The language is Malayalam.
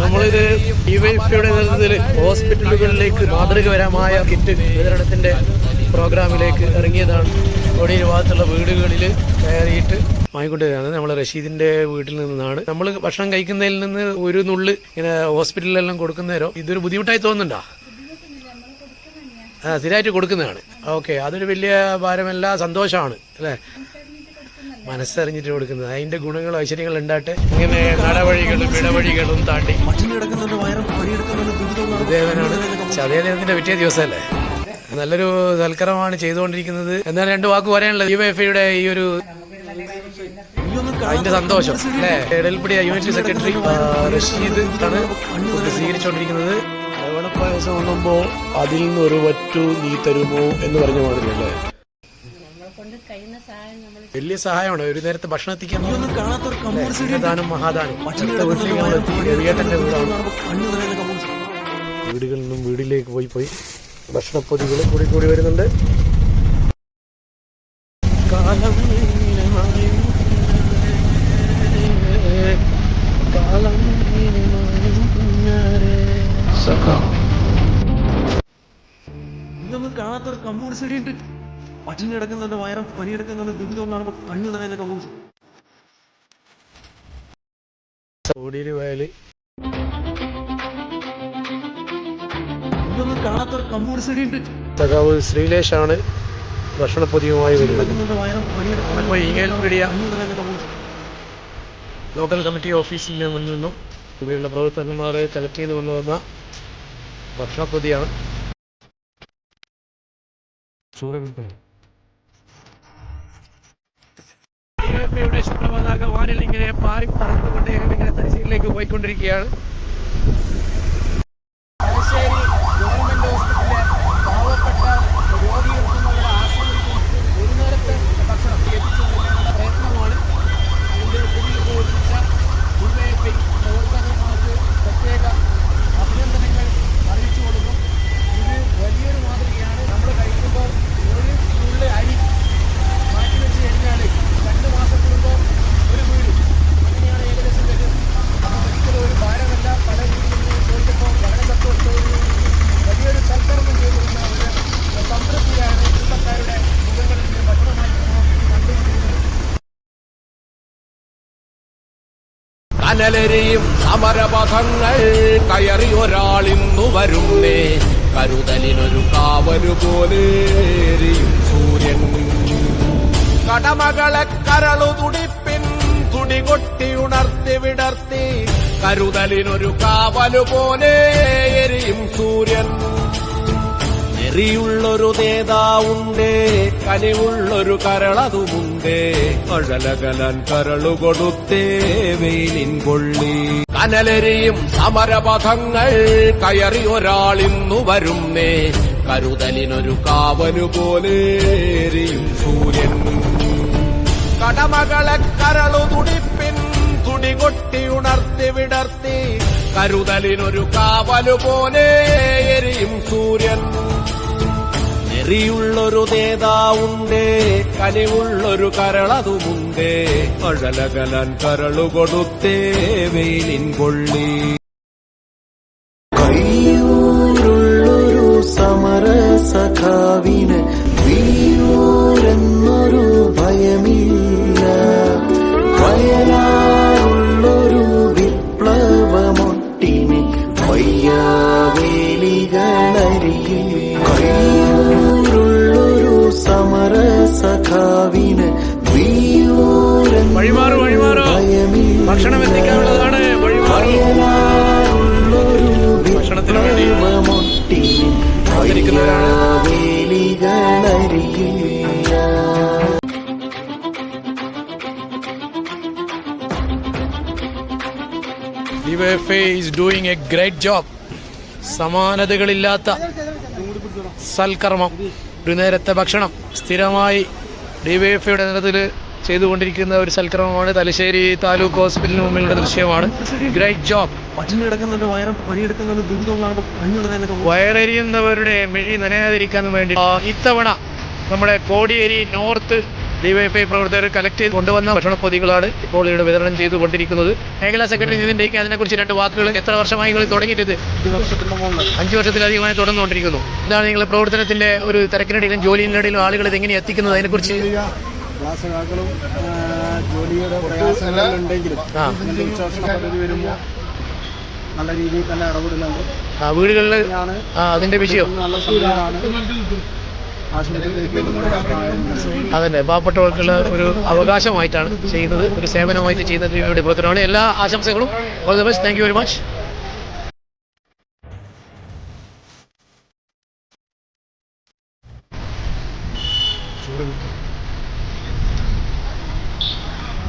നമ്മളിത് ഡിവൈഎഫ്ഐയുടെ നേതൃത്വത്തിൽ ഹോസ്പിറ്റലുകളിലേക്ക് മാതൃകപരമായ കിറ്റ് വിതരണത്തിന്റെ പ്രോഗ്രാമിലേക്ക് ഇറങ്ങിയതാണ്. കോടിയിൽ ഭാഗത്തുള്ള വീടുകളിൽ കയറിയിട്ട് വാങ്ങിക്കൊണ്ടിരുന്നത് നമ്മൾ റഷീദിന്റെ വീട്ടിൽ നിന്നാണ്. നമ്മൾ ഭക്ഷണം കഴിക്കുന്നതിൽ നിന്ന് ഒരു നുള്ള് ഇങ്ങനെ ഹോസ്പിറ്റലിലെല്ലാം കൊടുക്കുന്നേരോ ഇതൊരു ബുദ്ധിമുട്ടായി തോന്നുന്നുണ്ടോ? ആ സ്ഥിരമായിട്ട് കൊടുക്കുന്നതാണ്. ഓക്കെ. അതൊരു വലിയ ഭാരമല്ല സന്തോഷമാണ് അല്ലേ? മനസ്സറിഞ്ഞിട്ട് കൊടുക്കുന്നത്. അതിന്റെ ഗുണങ്ങളും ഐശ്വര്യങ്ങളും ഉണ്ടാട്ടെ ഇങ്ങനെ നടവഴികളും ഇടവഴികളും താണ്ടി. ദേവനാണ്. ചതയദേവത്തിന്റെ പിറ്റേ ദിവസമല്ലേ? നല്ലൊരു സൽക്കരമാണ് ചെയ്തുകൊണ്ടിരിക്കുന്നത്. എന്നാൽ രണ്ട് വാക്ക് പറയാനുള്ളത്. യു എഫ് ഐയുടെ ഈ ഒരു അതിന്റെ സന്തോഷം അല്ലേ? എടൽപ്പടി യൂണിറ്റ് സെക്രട്ടറി റഷീദ് ആണ് സ്വീകരിച്ചുകൊണ്ടിരിക്കുന്നത്. പായസം ഉണ്ണുമ്പോ അതിൽ നിന്ന് ഒരു വറ്റു നീ തരുമോ എന്ന് പറഞ്ഞ മാതിരി അല്ലേ വലിയ സഹായമാണ്. ഒരു നേരത്തെ ഭക്ഷണം എത്തിക്കാൻ ദാനം മഹാദാനം. വീടുകളിൽ നിന്നും വീടിലേക്ക് പോയി പോയി ഭക്ഷണപ്പൊതികൾ കൂടി കൂടി വരുന്നുണ്ട്. കാലം. ഇതൊന്നും കാണാത്തൊരു കമ്മ്യൂണിസ്റ്റ് ഉണ്ട്. പട്ടിണി കിടക്കുന്നുണ്ട് വയറ പനി കിടക്കുന്നുണ്ട് ദുരിതമൊന്നാണ് കണ്ണു തന്നെ സൗദിയിൽ ഇതൊന്നും കമ്മ്യൂണിസ്റ്റ് ഉണ്ട്. സഖാവ് ശ്രീലേഷാണ് ഭക്ഷണപ്പൊതിയുമായി വരുന്നത്. ഈഗൽ മീഡിയ ലോക്കൽ കമ്മിറ്റി ഓഫീസിന്റെ മുന്നിൽ നിന്നും ഇവയുള്ള പ്രവർത്തകന്മാരെ സെലക്ട് ചെയ്ത് കൊണ്ടുവന്ന ഭക്ഷണപ്പൊതിയാണ് യുടെ ശുഭ്രപതാക വാനിൽ ഇങ്ങനെ പാറി പറന്നുകൊണ്ട് ഇങ്ങനെ തലശ്ശേരിയിലേക്ക് പോയിക്കൊണ്ടിരിക്കുകയാണ്. കനലരിയും അമരപഥങ്ങൾ കയറി ഒരാളിന്നു വരുന്നേ. കരുതലിനൊരു കാവലു പോലെ സൂര്യൻ. കടമകളെ കരളു തുടിപ്പിൻ തുടികൊട്ടി ഉണർത്തി വിടർത്തി. കരുതലിനൊരു കാവലു പോലെ എരിയും സൂര്യൻ. നെറിയുള്ളൊരു നേതാവുണ്ടേ കനിവുള്ളൊരു കരളതുമുണ്ടേ. കഴലകലൻ കരളു വെയിലിൻ കൊള്ളി. കനലരിയും സമരപഥങ്ങൾ കയറി ഒരാളിന്നു വരുന്നേ. കരുതലിനൊരു കാവലുപോലെ എരിയും സൂര്യൻ. കടമകളെ കരളു തുടിപ്പിൻ തുടികൊട്ടി ഉണർത്തി വിടർത്തി. കരുതലിനൊരു കാവലുപോലെ എരിയും നെറിയുള്ളൊരു നേതാവുണ്ടേ കനിവുള്ളൊരു കരളതുമുണ്ടേ. അഴലകലൻ കരളുകൊടുത്തേ വെയിലിൻ കൊള്ളി ഭക്ഷണം എത്തിക്കാനുള്ളതാണ് സമാനതകളില്ലാത്ത സൽക്കർമ്മം. ഒരു നേരത്തെ ഭക്ഷണം. സ്ഥിരമായി ഡിവൈഎഫ്ഐയുടെ നേതൃത്വത്തിൽ ചെയ്തുകൊണ്ടിരിക്കുന്ന ഒരു സൽക്രമമാണ് തലശ്ശേരി താലൂക്ക് ഹോസ്പിറ്റലിന് മുമ്പിലുള്ള ദൃശ്യമാണ്. ഗ്രേറ്റ് ജോബ് വയറെരിയുന്നവരുടെ മിഴി നനയാതിരിക്കാൻ വേണ്ടി ഇത്തവണ നമ്മുടെ കോടിയേരി നോർത്ത് ഡിവൈഎഫ്ഐ പ്രവർത്തകർ കളക്ട് ചെയ്ത് കൊണ്ടുവന്ന ഭക്ഷണപ്പൊതികളാണ് ഇപ്പോൾ ഇവിടെ വിതരണം ചെയ്തുകൊണ്ടിരിക്കുന്നത്. മേഖലാ സെക്രട്ടറി നിതിന്റെയ്ക്ക് അതിനെക്കുറിച്ച് രണ്ട് വാക്കുകൾ എത്ര വർഷമായി നിങ്ങൾ തുടങ്ങിയിട്ട് അഞ്ച് വർഷത്തിലധികമായി തുടർന്നുകൊണ്ടിരിക്കുന്നു. ഇതാണ് നിങ്ങളുടെ പ്രവർത്തനത്തിന്റെ ഒരു തിരക്കിനിടയിലും ജോലിയിനിടയിലും ആളുകൾ ഇത് എങ്ങനെ എത്തിക്കുന്നത്? അതിനെക്കുറിച്ച് പ്രയാസങ്ങളും ജോലിയുടെ പ്രയാസങ്ങളുണ്ടെങ്കിലും ഉച്ചഭക്ഷണ പദ്ധതി വരുമ്പോൾ നല്ല രീതിയിൽ തന്നെ ഇടപെടുന്നുണ്ട്. വീടുകളിൽ അതിന്റെ വിഷയം. നല്ല ആശുപത്രിയിൽ അതന്നെ പാവപ്പെട്ടവർക്കുള്ള ഒരു അവകാശമായിട്ടാണ് ചെയ്യുന്നത് ഒരു സേവനമായിട്ട് ചെയ്യുന്നത് ഇവിടെ പ്രവർത്തനമാണ് എല്ലാ ആശംസകളും all the best thank you very much.